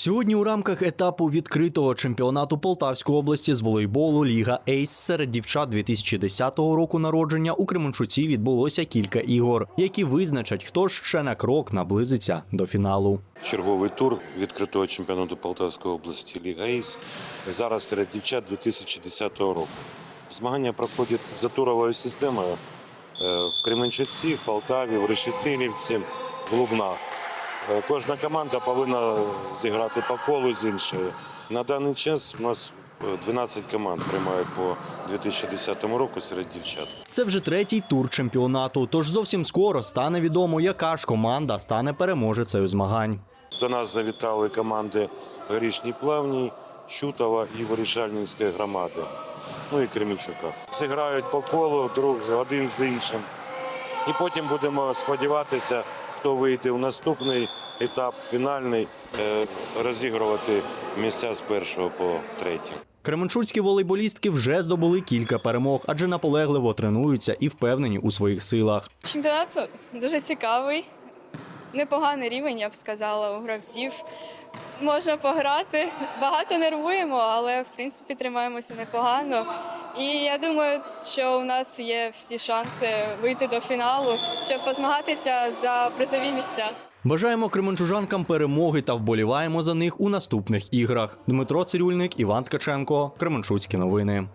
Сьогодні у рамках етапу відкритого чемпіонату Полтавської області з волейболу Ліга Ейс серед дівчат 2010 року народження у Кременчуці відбулося кілька ігор, які визначать, хто ще на крок наблизиться до фіналу. Черговий тур відкритого чемпіонату Полтавської області Ліга ІС. Зараз серед дівчат 2010 року. Змагання проходять за туровою системою е, в Кременчуці, в Полтаві, в Решетилівці, в Лубнах. Е, Кожна команда повинна зіграти по колу з іншою. На даний час у нас е, 12 команд приймають по 2010 року серед дівчат. Це вже третій тур чемпіонату. Тож зовсім скоро стане відомо, яка ж команда стане переможецею змагань. До нас завітали команди Горішній Плавній, Чутова і Вирішальницької громади. Ну і Кремінчука. Зіграють по колу друг один за іншим. І потім будемо сподіватися, хто вийде в наступний етап, фінальний, е, розігрувати місця з першого по третє. Кременчуцькі волейболістки вже здобули кілька перемог, адже наполегливо тренуються і впевнені у своїх силах. Чемпіонат дуже цікавий, непоганий рівень, я б сказала, у гравців. Можна пограти. Багато нервуємо, але в принципі тримаємося непогано. І я думаю, що у нас є всі шанси вийти до фіналу, щоб позмагатися за призові місця. Бажаємо кременчужанкам перемоги та вболіваємо за них у наступних іграх. Дмитро Цирюльник, Іван Ткаченко, Кременчуцькі новини.